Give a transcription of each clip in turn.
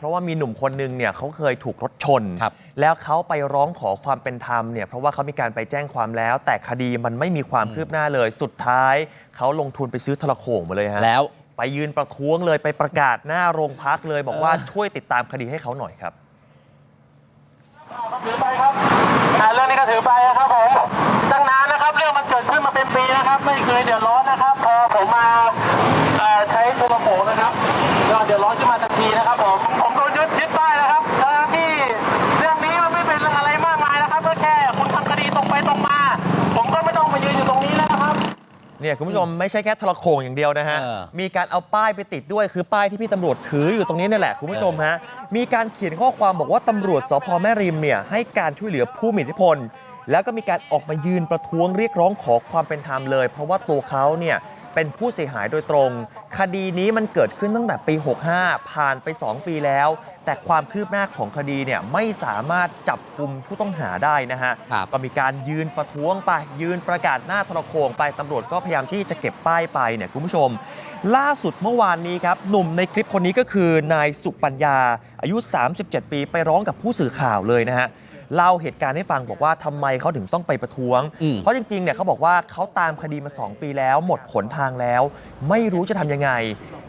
เพราะว่ามีหนุ่มคนหนึงเนี่ยเขาเคยถูกรถชน ครับแล้วเขาไปร้องขอความเป็นธรรมเนี่ยเพราะว่าเขามีการไปแจ้งความแล้ว แต่คดีมันไม่มีความคืบหน้าเลย สุดท้ายเขาลงทุนไปซื้อโทรโขงมาเลยฮะแล้ว ไปยืนประท้วงเลยไปประกาศหน้าโรงพักเลยบอกว่าเออช่วยติดตามคดีให้เขาหน่อยครับ ถือไปครับอ่าเรื่องนี้ก็ถือไปนะครับผม ตั้งนานนะครับ เรื่องมันเกิดขึ้นมาเป็นปีนะครับ ไม่เคยเดือดร้อนนะครับ พอผมมาเอ่อใช้โทรโขงนะครับก็เดือดร้อนขึ้นมาทันทีนะครับผม เนี่ยคุณผู้ชมไม่ใช่แค่โทรโขงอย่างเดียวนะฮะ เออมีการเอาป้ายไปติดด้วยคือป้ายที่พี่ตำรวจถืออยู่ตรงนี้นี่แหละคุณผู้ชมฮะ มีการเขียนข้อความบอกว่าตำรวจสพแม่ริมเนี่ยให้การช่วยเหลือผู้มีอิทธิพล แล้วก็มีการออกมายืนประท้วงเรียกร้องขอความเป็นธรรมเลย เพราะว่าตัวเขาเนี่ย เป็นผู้เสียหายโดยตรง คดีนี้มันเกิดขึ้นตั้งแต่ปี 65 ผ่านไป 2 ปีแล้ว แต่ความคืบหน้าของคดีเนี่ยไม่สามารถจับกลุ่มผู้ต้องหาได้นะฮะ ครับ ก็มีการยืนประท้วงไปยืนประกาศหน้าโทรโขงไปตำรวจก็พยายามที่จะเก็บป้ายไปเนี่ยคุณผู้ชม ล่าสุดเมื่อวานนี้ครับ หนุ่มในคลิปคนนี้ก็คือนายสุปัญญาอายุ 37 ปีไปร้องกับผู้สื่อข่าวเลยนะฮะ เล่าเหตุการณ์ให้ฟังบอกว่าทำไมเขาถึงต้องไปประท้วง อืม เพราะจริงๆเนี่ยเขาบอกว่าเขาตามคดีมา 2 ปีแล้ว หมดผลทางแล้ว ไม่รู้จะทำยังไง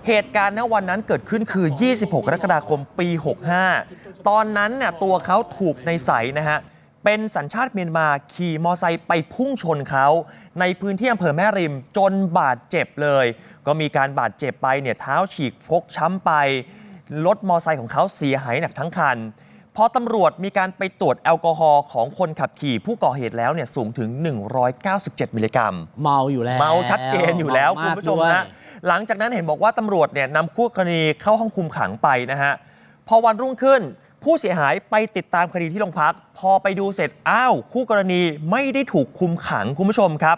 เหตุการณ์ณวันนั้นเกิดขึ้นคือ 26 กรกฎาคมปี 65 ตอนนั้นเนี่ยตัวเขาถูกในใสนะฮะ เป็นสัญชาติเมียนมาขี่มอไซค์ไปพุ่งชนเขา ในพื้นที่อำเภอแม่ริมจนบาดเจ็บเลย ก็มีการบาดเจ็บไปเนี่ยเท้าฉีกฟกช้ำไป รถมอไซค์ของเขาเสียหายหนักทั้งคัน พอตำรวจมีการไปตรวจแอลกอฮอล์ของคนขับขี่ผู้ก่อเหตุแล้วเนี่ยสูงถึง 197 มิลลิกรัม เมาอยู่แล้วเมาชัดเจนอยู่แล้วเาคุณมากผู้ชมด้วยฮะหลังจากนั้นเห็นบอกว่าตำรวจเนี่ยนำคู่กรณีเข้าห้องคุมขังไปนะฮะพอวันรุ่งขึ้นผู้เสียหายไปติดตามคดีที่โรงพัก พอไปดูเสร็จอ้าวคู่กรณีไม่ได้ถูกคุมขังคุณผู้ชมครับ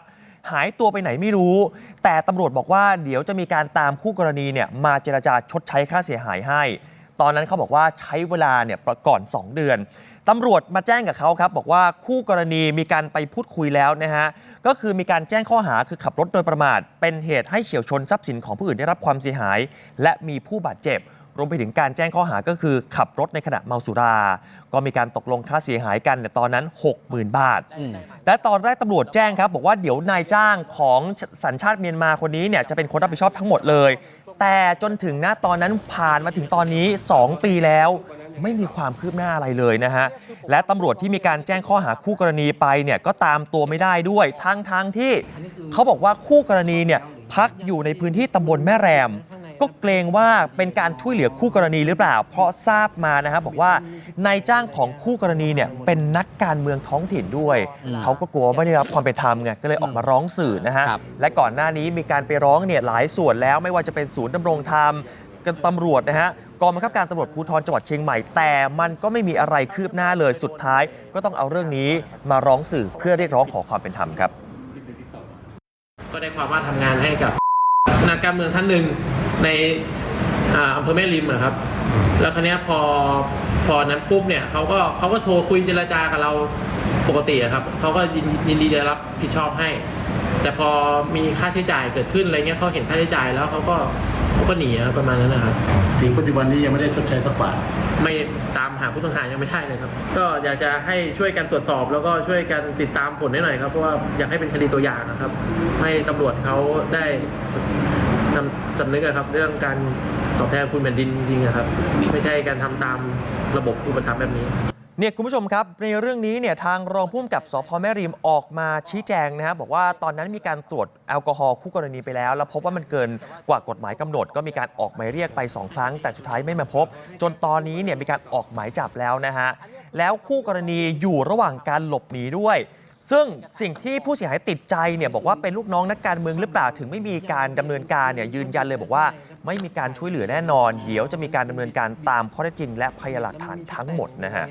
หายตัวไปไหนไม่รู้ แต่ตำรวจบอกว่าเดี๋ยวจะมีการตามคู่กรณีเนี่ยมาเจรจาชดใช้ค่าเสียหายให้ ตอนนั้นเขาบอกว่าใช้เวลาเนี่ยก่อน 2 เดือนตำรวจมาแจ้งกับเขาครับ บอกว่าคู่กรณีมีการไปพูดคุยแล้วนะฮะก็คือมีการแจ้งข้อหาคือขับรถโดยประมาท เป็นเหตุให้เฉียวชนทรัพย์สินของผู้อื่นได้รับความเสียหาย และมีผู้บาดเจ็บ รวมไปถึงการแจ้งข้อหาก็คือ ขับรถในขณะเมาสุรา ก็มีการตกลงค่าเสียหายกันในตอนนั้น 60,000 บาท และตอนแรกตำรวจแจ้งครับ บอกว่าเดี๋ยวนายจ้างของสัญชาติเมียนมาคนนี้เนี่ยจะเป็นคนรับผิดชอบทั้งหมดเลย แต่จนถึงนะตอนนั้นผ่านมาถึงตอนนี้ 2 ปีแล้ว ไม่มีความคืบหน้าอะไรเลยนะฮะ และตำรวจที่มีการแจ้งข้อหาคู่กรณีไปเนี่ยก็ตามตัวไม่ได้ด้วยทั้งทางที่เขาบอกว่าคู่กรณีเนี่ยพักอยู่ในพื้นที่ตำบลแม่แรม ก็เกรงว่าเป็นการช่วยเหลือคู่กรณีหรือเปล่า เพราะทราบมานะครับบอกว่านายจ้างของคู่กรณีเนี่ยเป็นนักการเมืองท้องถิ่นด้วยอืมเขาก็กลัวว่าไม่ได้รับความเป็นธรรมไงก็เลยออกมาร้องสื่อนะฮะครับ และก่อนหน้านี้มีการไปร้องเนี่ยหลายส่วนแล้วไม่ว่าจะเป็นศูนย์ดำรงธรรมกับตำรวจนะฮะกองบังคับการตำรวจภูธรจังหวัดเชียงใหม่ แต่มันก็ไม่มีอะไรคืบหน้าเลยสุดท้าย ก็ต้องเอาเรื่องนี้มาร้องสื่อเพื่อเรียกร้องขอความเป็นธรรมครับ ก็ได้ความว่าทำงานให้กับ นักการเมืองท่านหนึ่ง ในอ่าอำเภอแม่ริมอะครับ แล้วคราวเนี้ยพอพอนั้นปุ๊บเนี่ยเขาก็เขาก็โทรคุยเจรจากับเราปกติอะครับเขาก็ยินยินดีจะรับผิดชอบให้ แต่พอมีค่าใช้จ่ายเกิดขึ้นอะไรเงี้ยเขาเห็นค่าใช้จ่ายแล้วเขาก็เขาก็หนีอะประมาณนั้นนะครับถึงปัจจุบันนี้ยังไม่ได้ชดใช้สักบาทไม่ตามหาผู้ต้องหายังไม่ได้เลยครับ ก็อยากจะให้ช่วยกันตรวจสอบ แล้วก็ช่วยกันติดตามผลให้หน่อยครับเพราะว่าอยากให้เป็นคดีตัวอย่างนะครับ ให้ตำรวจเขาได้ สำสำนึกอะครับ เรื่องการตอบแทนคุณแผ่นดินจริงๆอะครับ ไม่ใช่การทำตามระบบอุปถัมภ์แบบนี้ เนี่ยคุณผู้ชมครับ ในเรื่องนี้เนี่ยทางรองผู้กำกับสพแม่ริมออกมาชี้แจงนะฮะบอกว่าตอนนั้นมีการตรวจแอลกอฮอล์คู่กรณีไปแล้ว แล้วพบว่ามันเกินกว่ากฎหมายกำหนด ก็มีการออกหมายเรียกไป 2 ครั้ง แต่สุดท้ายไม่มาพบ จนตอนนี้เนี่ยมีการออกหมายจับแล้วนะฮะแล้วคู่กรณีอยู่ระหว่างการหลบหนีด้วย ซึ่งสิ่งที่ผู้เสียหายติดใจเนี่ยบอกว่าเป็นลูกน้องนักการเมืองหรือเปล่าถึงไม่มีการดำเนินการเนี่ยยืนยันเลยบอกว่า ไม่มีการช่วยเหลือแน่นอน เดี๋ยวจะมีการดำเนินการตามข้อเท็จจริง และพยานหลักฐานทั้งหมดนะฮะ